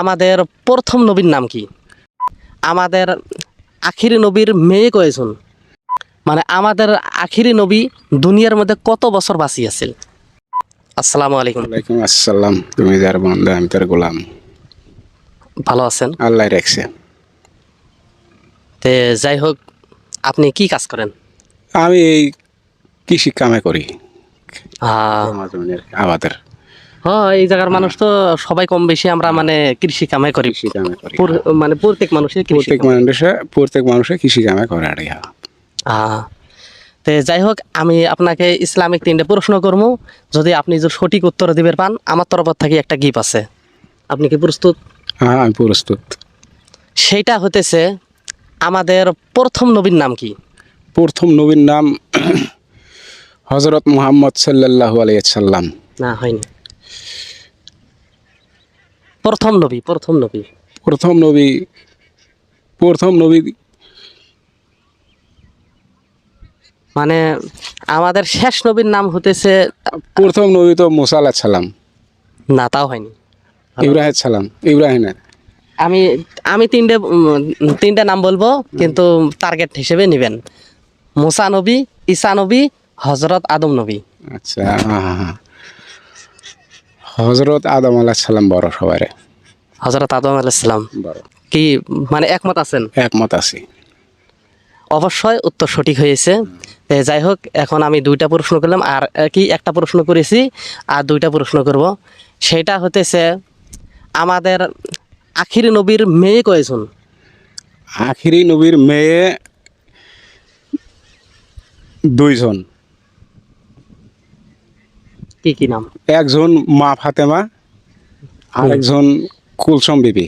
আমাদের প্রথম নবীর নাম কি? আমাদের আখিরি নবীর মেয়ে কয়েছেন মানে আমাদের আখিরি নবী দুনিয়ার মধ্যে কত বছর বাঁচি আছিল? আসসালামু আলাইকুম। ওয়ালাইকুম আসসালাম। তুমি যার বন্ধু আমি তার গোলাম। ভালো আছেন? আল্লাহ রাখছে। তে যাই হোক আপনি কি কাজ করেন? আমি এই কৃষি কামে করি। আবাদের। হ্যাঁ এই জায়গার মানুষ তো সবাই কম বেশি আমরা মানে কৃষি কামে করি। কামে মানে প্রত্যেক মানুষের প্রত্যেক। মানুষে প্রত্যেক মানুষে কৃষি কামে করে আর। আহ, তে যাই হোক আমি আপনাকে ইসলামিক তিনটে প্রশ্ন করব। যদি আপনি যদি সঠিক উত্তর দিবেন পান আমার তরফ থেকে একটা গিফট আছে। আপনি কি প্রস্তুত? হ্যাঁ আমি প্রস্তুত। সেইটা হতেছে আমাদের প্রথম নবীর নাম কি? প্রথম নবীর নাম হজরত মুহাম্মদ সাল্লাল্লাহু আলাইহি সাল্লাম না হয়নি। প্রথম নবী প্রথম নবী। প্রথম নবী প্রথম নবী। মানে আমাদের শেষ নবীর নাম হতেছে প্রথম নবী তো মুসা আলাইহিস সালাম। না তাও হয়নি। ইব্রাহিম সালাম ইব্রাহিমের। আমি আমি তিনটে তিনটে নাম বলব কিন্তু টার্গেট হিসেবে নেবেন। মুসা নবী ঈসা নবী হজরত আদম নবী। আচ্ছা হজরত আদম আলাইহিস সালাম বড় সবাই হজরত আদম আলাইসালাম কি মানে একমত আছেন? একমত আছি। অবশ্যই উত্তর সঠিক হয়েছে। যাই হোক এখন আমি দুইটা প্রশ্ন করলাম আর কি একটা প্রশ্ন করেছি আর দুইটা প্রশ্ন করব। সেটা হতেছে আমাদের আখির নবীর মেয়ে কয়েছেন আখিরি নবীর মেয়ে দুইজন। কি কি নাম? একজন মা ফাতেমা আর একজন কুলসম বিবি।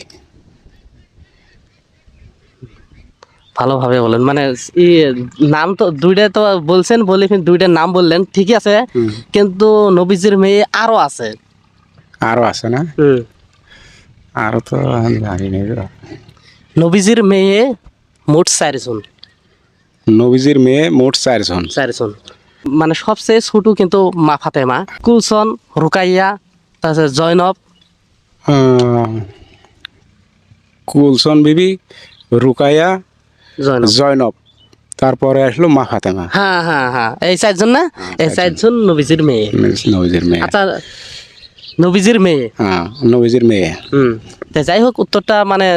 ভালোভাবে বলেন। মানে ই নাম তো দুইটা তো বলছেন বলে দুইটার নাম বললেন ঠিকই আছে। কিন্তু নবীজির মেয়ে আরও আছে। আরও আছে না? আরও তো জানি না নবীজির মেয়ে মোট চারজন। নবীজির মেয়ে মোট চারজন। চারজন। মানে সবচেয়ে ছোট কিন্তু মা ফাতেমা। কুলসন রুকাইয়া তারপরে জয়নব কুলসন বিবি রুকাইয়া জয়নব। তারপরে আসলো মা ফাতেমা। হ্যাঁ হ্যাঁ হ্যাঁ। এই চারজন না? এই চারজন। নবীজির মেয়ে। নবীজির মেয়ে। আচ্ছা নবীজির মেয়ে? হ্যাঁ নবীজির মেয়ে। হুম। তা যাই হোক উত্তরটা মানে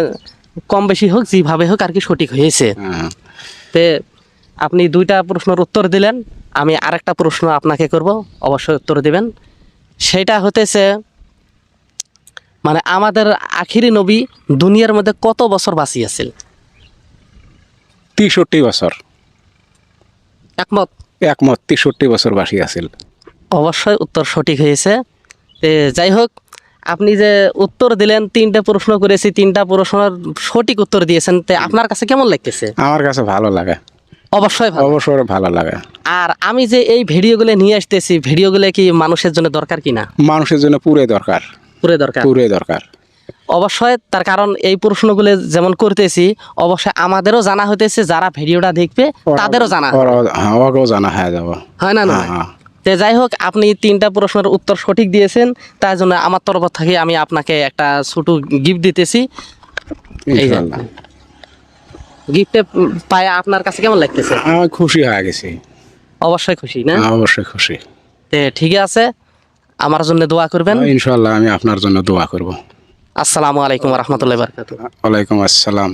কম বেশি হোক যেভাবে হোক আর কি সঠিক হয়েছে। হ্যাঁ। তে আপনি দুইটা প্রশ্নের উত্তর দিলেন আমি আরেকটা প্রশ্ন আপনাকে করব অবশ্যই উত্তর দিবেন। সেটা হতেছে মানে আমাদের আখিরি নবী দুনিয়ার মধ্যে কত বছর বাঁচি আছিল? তেষট্টি বছর। একমত? একমত তেষট্টি বছর বাসি আছিল। অবশ্যই উত্তর সঠিক হয়েছে। যাই হোক আপনি যে উত্তর দিলেন তিনটা প্রশ্ন করেছি তিনটা প্রশ্নের সঠিক উত্তর দিয়েছেন তে আপনার কাছে কেমন লাগতেছে? আমার কাছে ভালো লাগে। অবশ্যই ভালো। অবসর ভালো লাগে। আর আমি যে এই ভিডিওগুলো নিয়ে আসতেছি ভিডিওগুলো কি মানুষের জন্য দরকার কিনা? মানুষের জন্য পুরে দরকার। পুরো দরকার। পুরে দরকার। অবশ্যই তার কারণ এই প্রশ্নগুলো যেমন করতেছি অবশ্যই আমাদেরও জানা হইতেছে যারা ভিডিওটা দেখবে তাদেরও জানা ওরাও- হ্যাঁ, জানা হয়ে যাব। হয় না না? হ্যাঁ, হ্যাঁ। তে যাই হোক আপনি তিনটা প্রশ্নের উত্তর সঠিক দিয়েছেন তার জন্য আমার তরফ থেকে আমি আপনাকে একটা ছোট গিফট দিতেছি। গিফটে পায় আপনার কাছে কেমন লাগতেছে? খুশি হয়ে গেছি। অবশ্যই খুশি না? অবশ্যই খুশি। তে ঠিক আছে। আমার জন্য দোয়া করবেন? ইনশাল্লাহ আমি আপনার জন্য দোয়া করব। আসসালামু আলাইকুম রহমতুল্লাহ বারকাত ওয়ালাইকুম আসসালাম।